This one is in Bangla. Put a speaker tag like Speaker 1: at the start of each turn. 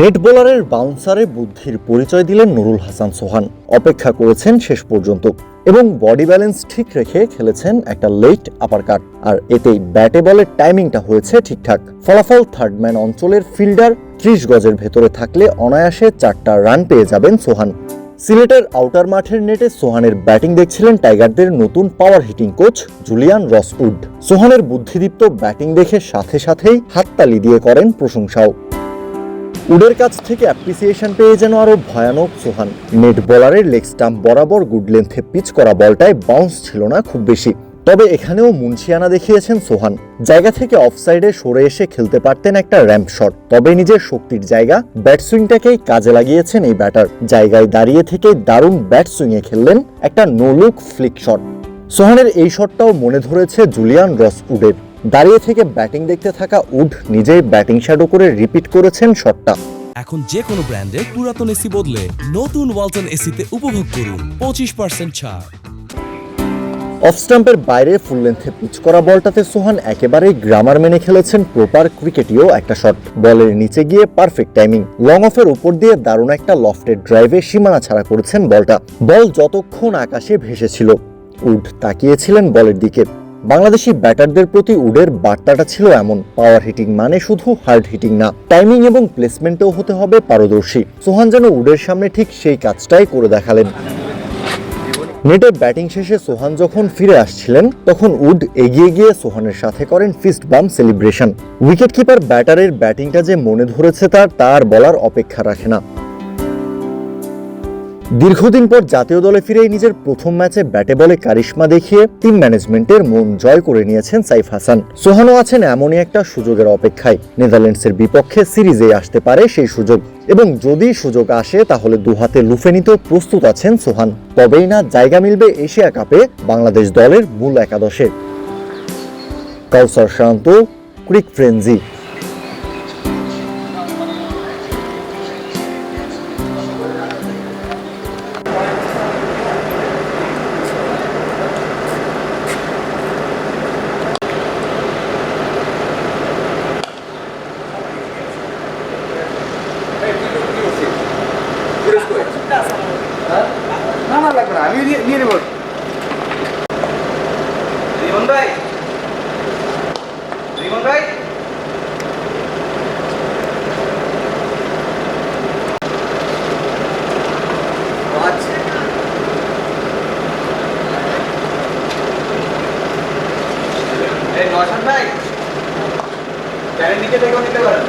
Speaker 1: নেট বোলারের বাউন্সারে বুদ্ধির পরিচয় দিলেন নুরুল হাসান সোহান। অপেক্ষা করেছেন শেষ পর্যন্ত এবং বডি ব্যালেন্স ঠিক রেখে খেলেছেন একটা লেট আপার কাট আর এতেই ব্যাটে বলের টাইমিংটা হয়েছে ঠিকঠাক। ফলাফল থার্ড ম্যান অঞ্চলের ফিল্ডার ত্রিশ গজের ভেতরে থাকলে অনায়াসে চারটা রান পেয়ে যাবেন সোহান। সিলেটের আউটার মাঠের নেটে সোহানের ব্যাটিং দেখছিলেন টাইগারদের নতুন পাওয়ার হিটিং কোচ জুলিয়ান রসউড। সোহানের বুদ্ধিদীপ্ত ব্যাটিং দেখে সাথে সাথেই হাততালি দিয়ে করেন প্রশংসাও। উডের কাছ থেকে অ্যাপ্রিসিয়েশন পেয়ে যেন আরও ভয়ানক সোহান। নেট বলারের লেগ স্টাম্প বরাবর গুড লেন্থে পিচ করা বলটায় বাউন্স ছিল না খুব বেশি। তবে এখানেও মুন্সিয়ানা দেখিয়েছেন সোহান। জায়গা থেকে অফসাইডে সরে এসে খেলতে পারতেন একটা র্যাম্প শট তবে নিজের শক্তির জায়গা ব্যাট সুইংটাকেই কাজে লাগিয়েছেন এই ব্যাটার জায়গায় দাঁড়িয়ে থেকে দারুণ ব্যাট সুইংয়ে খেললেন একটা নোলুক ফ্লিক শট সোহানের এই শটটাও মনে ধরেছে জুলিয়ান রস উডের। দাঁড়িয়ে থেকে ব্যাটিং দেখতে থাকা উড নিজেই ব্যাটিং শ্যাডো করে রিপিট করেছেন শটটা
Speaker 2: এখন যে কোনো ব্র্যান্ডের পুরাতন এসি বদলে নতুন ওয়ালটন এসিতে উপভোগ করুন পঁচিশ পার্সেন্ট ছাড়।
Speaker 1: অফ স্টাম্পের বাইরে ফুল লেন্থে পিচ করা বলটাতে সোহান একেবারেই গ্রামার মেনে খেলেছেন প্রপার ক্রিকেটীয় একটা শট বলের নিচে গিয়ে পারফেক্ট টাইমিং লং অফের উপর দিয়ে দারুণ একটা লফটের ড্রাইভে সীমানা ছাড়া করেছেন বলটা। বল যতক্ষণ আকাশে ভেসেছিল উড তাকিয়েছিলেন বলের দিকে। বাংলাদেশি ব্যাটারদের প্রতি উডের বার্তাটা ছিল এমন পাওয়ার হিটিং মানে শুধু হার্ড হিটিং না টাইমিং এবং প্লেসমেন্টেও হতে হবে পারদর্শী। সোহান যেন উডের সামনে ঠিক সেই কাজটাই করে দেখালেন। নেটে ব্যাটিং শেষে সোহান যখন ফিরে আসছিলেন, তখন উড এগিয়ে গিয়ে সোহানের সাথে করেন ফিস্ট বাম সেলিব্রেশন উইকেট কিপার ব্যাটারের ব্যাটিংটা যে মনে ধরেছে তার তার বলার অপেক্ষা রাখে না। দীর্ঘদিন পর জাতীয় দলে ফিরেই নিজের প্রথম ম্যাচে ব্যাটে বলে কারিশমা দেখিয়ে টিম ম্যানেজমেন্টের মন জয় করে নিয়েছেন সাইফ হাসান। সোহানও আছেন এমনই একটা সুযোগের অপেক্ষায়। নেদারল্যান্ডসের বিপক্ষে সিরিজে আসতে পারে সেই সুযোগ। এবং যদি সুযোগ আসে, তাহলে দুহাতে লুফে নিতেও প্রস্তুত আছেন সোহান। তবেই না জায়গা মিলবে এশিয়া কাপে বাংলাদেশ দলের মূল একাদশে। কাউসার শান্ত, ক্রিক ফ্রেঞ্জি
Speaker 3: না না লাগবে না আমি নিয়ে নেব। রিমন ভাই। রিমন ভাই। নশান ভাই চ্যানেল নিচে দেখেও নিতে পারেন